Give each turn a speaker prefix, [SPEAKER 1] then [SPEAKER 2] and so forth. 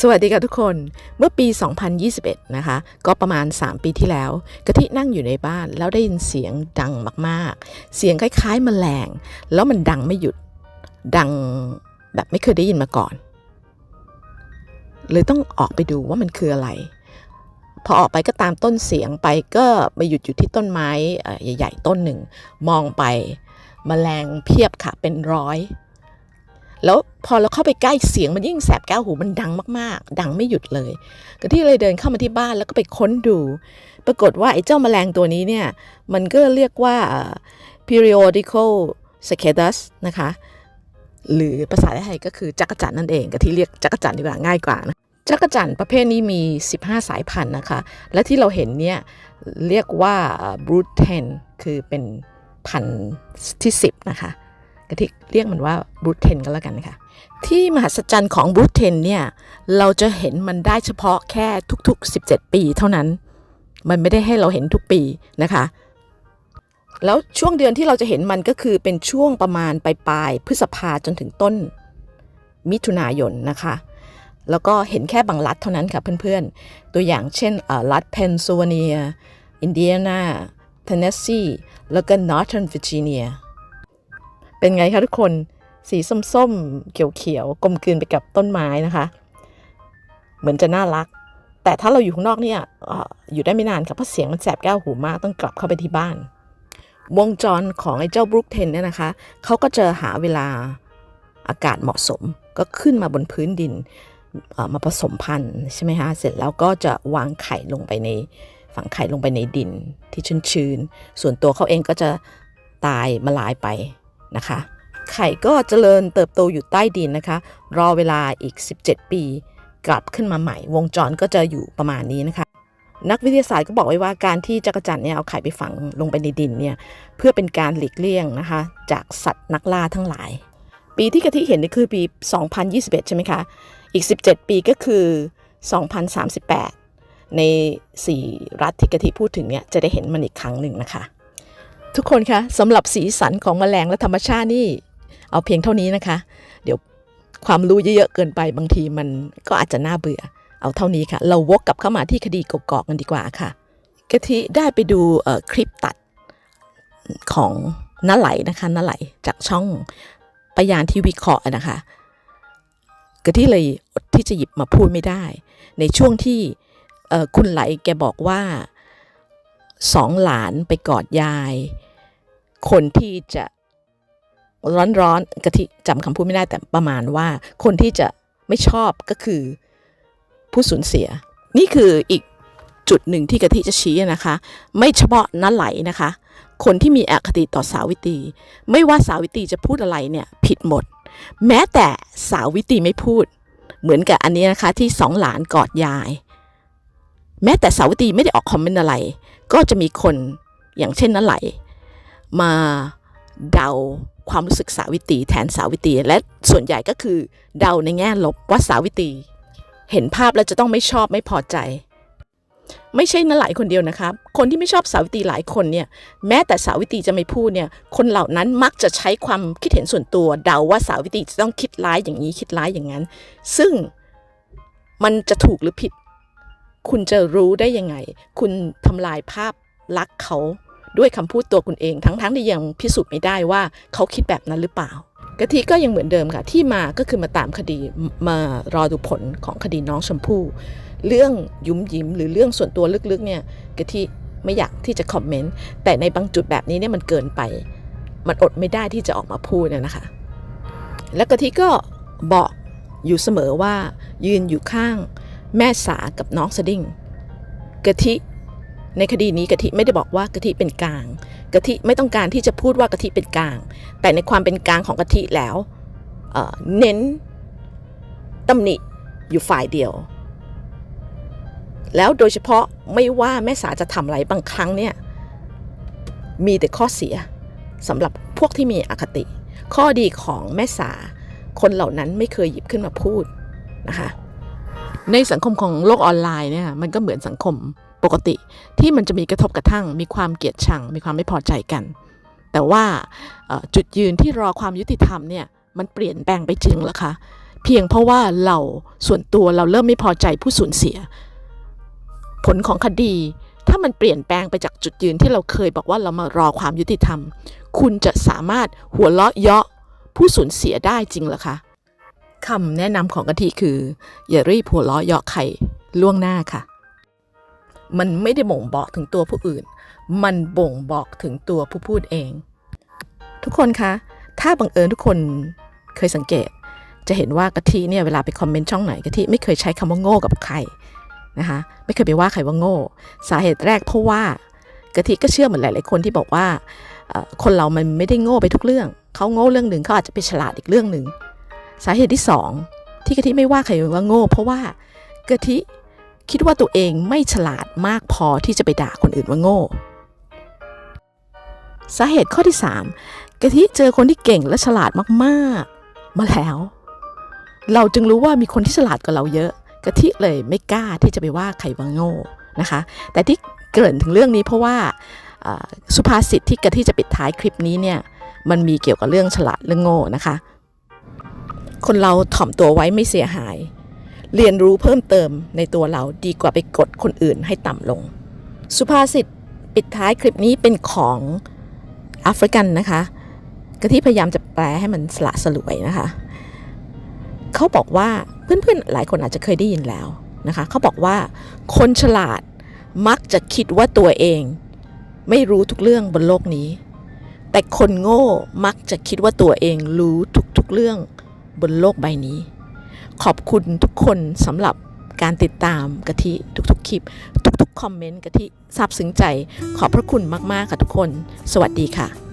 [SPEAKER 1] สวัสดีค่ะทุกคน เมื่อปี 2021 นะคะ ก็ประมาณ 3 ปีที่แล้ว กะทินั่งอยู่ในบ้านแล้วได้ยินเสียงดังมากๆ เสียงคล้ายๆแมลง แล้วมันดังไม่หยุด ดังแบบไม่เคยได้ยินมาก่อน เลยต้องออกไปดูว่ามันคืออะไร พอออกไปก็ตามต้นเสียงไปก็มาหยุดอยู่ที่ต้นไม้ใหญ่ ๆ ต้นหนึ่ง มองไปมแมลงเพียบค่ะเป็นร้อย แล้วพอเราเข้าไปใกล้เสียงมันยิ่งแสบแก้วหูมันดังมากๆ ดังไม่หยุดเลย ก็ที่เลยเดินเข้ามาที่บ้านแล้วก็ไปค้นดู ปรากฏว่าไอ้เจ้าแมลงตัวนี้เนี่ย มันก็เรียกว่า periodical cicadas นะคะ หรือภาษาไทยก็คือจักจั่นนั่นเองก็ที่เรียกจักจั่นดีกว่าง่ายกว่านะจักจั่นประเภทนี้มี 15 สายพันธุ์นะคะ และที่เราเห็นเนี่ยเรียกว่า brood 10คือเป็นพันธุ์ที่ 10 นะคะ กะทิเรียกมันว่าบรูเทนก็แล้วกันค่ะ ที่มหัศจรรย์ของบรูเทนเนี่ย เราจะเห็นมันได้เฉพาะแค่ทุก ๆ 17 ปีเท่านั้น มันไม่ได้ให้เราเห็นทุกปีนะคะ แล้วช่วงเดือนที่เราจะเห็นมันก็คือเป็นช่วงประมาณปลายๆพฤษภาจนถึงต้น มิถุนายนนะคะแล้วก็เห็นแค่บางรัฐเท่านั้นค่ะเพื่อนๆ ตัวอย่างเช่นรัฐเพนซิลเวเนีย อินเดียนาเทนเนสซี แล้วก็นอร์ท r ร์นเวอร์จิเนีย เป็นไงคะทุกคน สีส้มๆ เขียวๆ กลมกลืนไปกับต้นไม้นะคะ เหมือนจะน่ารัก แต่ถ้าเราอยู่ข้างนอกเนี่ยอยู่ได้ไม่นานค่ะเพราะเสียงมันแสบแก้วหูมากต้องกลับเข้าไปที่บ้าน วงจรของไอ้เจ้าบรูคเทนเนี่ยนะคะเขาก็จะหาเวลาอากาศเหมาะสมก็ขึ้นมาบนพื้นดินมาผสมพันธุ์ใช่ไหมคะเสร็จแล้วก็จะวางไข่ลงไปในฝังไข่ลงไปในดินที่ชื้นๆ ส่วนตัวเขาเองก็จะตายมาลายไป นะคะ ไข่ก็เจริญเติบโตอยู่ใต้ดินนะคะ รอเวลาอีก 17 ปี กลับขึ้นมาใหม่ วงจรก็จะอยู่ประมาณนี้นะคะ นักวิทยาศาสตร์ก็บอกไว้ว่าการที่จักรจันเนี่ยเอาไข่ไปฝังลงไปในดินเนี่ยเพื่อเป็นการหลีกเลี่ยงนะคะ จากสัตว์นักล่าทั้งหลาย ปีที่กะทิเห็นนี่คือปี 2021 ใช่ไหมคะอีก 17 ปีก็คือ 2038 ใน 4 รัฐที่กะทิพูดถึงเนี่ยจะได้เห็นมันอีกครั้งหนึ่งนะคะ ทุกคนคะสำหรับสีสันของแมลงและธรรมชาตินี่ เอาเพียงเท่านี้นะคะ เดี๋ยวความรู้เยอะๆเกินไปบางทีมันก็อาจจะน่าเบื่อ เอาเท่านี้ค่ะ เราวกกลับเข้ามาที่คดีกกอกกันดีกว่าค่ะกะทิได้ไปดูคลิปตัดของน้าไหลนะคะน้าไหลจากช่องปยานที่วิเคราะห์นะคะกะทิเลยอดที่จะหยิบมาพูดไม่ได้ ในช่วงที่คุณไหลแกบอกว่าสองหลานไปกอดยาย คนที่จะร้อนๆกะทิจำคำพูดไม่ได้แต่ประมาณว่า คนที่จะไม่ชอบก็คือผู้สูญเสีย นี่คืออีกจุดหนึ่งที่กะทิจะชี้นะคะ ไม่เฉพาะน้าไหลนะคะ คนที่มีอคติต่อสาวิตรีไม่ว่าสาวิตรีจะพูดอะไรเนี่ยผิดหมด แม้แต่สาวิตรีไม่พูด เหมือนกับอันนี้นะคะที่สองหลานกอดยาย แม้แต่สาวิตรีไม่ได้ออกคอมเมนต์อะไร ก็จะมีคนอย่างเช่นน้าไหล มาเดาความรู้สึกสาวิตรีแทนสาวิตรีและส่วนใหญ่ก็คือเดาในแง่ลบว่าสาวิตรีเห็นภาพแล้วจะต้องไม่ชอบไม่พอใจ ไม่ใช่นั่นหลายคนเดียวนะครับ คนที่ไม่ชอบสาวิตรีหลายคนเนี่ยแม้แต่สาวิตรีจะไม่พูดเนี่ยคนเหล่านั้นมักจะใช้ความคิดเห็นส่วนตัว เดาว่าสาวิตรีจะต้องคิดร้ายอย่างนี้คิดร้ายอย่างนั้น ซึ่งมันจะถูกหรือผิด คุณจะรู้ได้ยังไง คุณทำลายภาพลักษณ์เขา ด้วยคำพูดตัวคุณเอง ทั้งๆที่ยังพิสูจน์ไม่ได้ว่าเขาคิดแบบนั้นหรือเปล่ากะทิก็ยังเหมือนเดิมค่ะ ที่มาก็คือมาตามคดีมารอดูผลของคดีน้องชมพู่ เรื่องยุ้มยิ้มหรือเรื่องส่วนตัวลึกๆเนี่ยกะทิไม่อยากที่จะคอมเมนต์แต่ในบางจุดแบบนี้เนี่ยมันเกินไป มันอดไม่ได้ที่จะออกมาพูดนะนะคะ แล้วกะทิก็บอกอยู่เสมอว่ายืนอยู่ข้างแม่สากับน้องสดิ้งกะทิ ในคดีนี้กะทิไม่ได้บอกว่ากะทิเป็นกลาง กะทิไม่ต้องการที่จะพูดว่ากะทิเป็นกลาง แต่ในความเป็นกลางของกะทิแล้วเเน้นตำหนิอยู่ฝ่ายเดียว แล้วโดยเฉพาะไม่ว่าแม่สาจะทำอะไรบางครั้งเนี่ยมีแต่ข้อเสียสำหรับพวกที่มีอคติ ข้อดีของแม่สาคนเหล่านั้นไม่เคยหยิบขึ้นมาพูดนะคะในสังคมของโลกออนไลน์เนี่ยมันก็เหมือนสังคม ปกติที่มันจะมีกระทบกระทั่ง มีความเกลียดชัง มีความไม่พอใจกัน แต่ว่าจุดยืนที่รอความยุติธรรมเนี่ยมันเปลี่ยนแปลงไปจริงหรอคะเพียงเพราะว่าเราส่วนตัวเราเริ่มไม่พอใจผู้สูญเสีย ผลของคดี ถ้ามันเปลี่ยนแปลงไปจากจุดยืนที่เราเคยบอกว่าเรามารอความยุติธรรม คุณจะสามารถหัวเราะเยาะผู้สูญเสียได้จริงหรอคะคำแนะนำของกะทิคือ อย่ารีบหัวเราะเยาะใครล่วงหน้าค่ะ มันไม่ได้บ่งบอกถึงตัวผู้อื่น มันบ่งบอกถึงตัวผู้พูดเอง ทุกคนคะ ถ้าบังเอิญทุกคนเคยสังเกต จะเห็นว่ากะทิเนี่ยเวลาไปคอมเมนต์ช่องไหนกะทิไม่เคยใช้คำว่าโง่กับใครนะคะไม่เคยไปว่าใครว่าโง่ สาเหตุแรกเพราะว่ากะทิก็เชื่อเหมือนหลาย ๆ คนที่บอกว่าคนเรามันไม่ได้โง่ไปทุกเรื่อง เขาโง่เรื่องหนึ่งเขาอาจจะไปฉลาดอีกเรื่องหนึ่ง สาเหตุที่สองที่กะทิไม่ว่าใครว่าโง่ เพราะว่ากะทิ คิดว่าตัวเองไม่ฉลาดมากพอที่จะไปด่าคนอื่นว่าโง่ สาเหตุข้อที่ 3 กะทิเจอคนที่เก่งและฉลาดมากๆ มาแล้ว เราจึงรู้ว่ามีคนที่ฉลาดกว่าเราเยอะ กะทิเลยไม่กล้าที่จะไปว่าใครว่าโง่นะคะ แต่ที่เกริ่นถึงเรื่องนี้เพราะว่าสุภาษิตที่กะทิจะปิดท้ายคลิปนี้เนี่ยมันมีเกี่ยวกับเรื่องฉลาดเรื่องโง่นะคะ คนเราถ่อมตัวไว้ไม่เสียหาย เรียนรู้เพิ่มเติมในตัวเราดีกว่าไปกดคนอื่นให้ต่ำลง สุภาษิตปิดท้ายคลิปนี้เป็นของแอฟริกันนะคะกะที่พยายามจะแปลให้มันสละสลวยนะคะ เขาบอกว่าเพื่อนๆหลายคนอาจจะเคยได้ยินแล้วนะคะ เขาบอกว่าคนฉลาดมักจะคิดว่าตัวเอง ไม่รู้ทุกเรื่องบนโลกนี้ แต่คนโง่มักจะคิดว่าตัวเองรู้ทุกๆเรื่องบนโลกใบนี้ ขอบคุณทุกคนสำหรับการติดตามกะทิทุกๆคลิป ทุกๆคอมเมนต์กะทิซาบซึ้งใจ ขอบพระคุณมากๆค่ะทุกคน สวัสดีค่ะ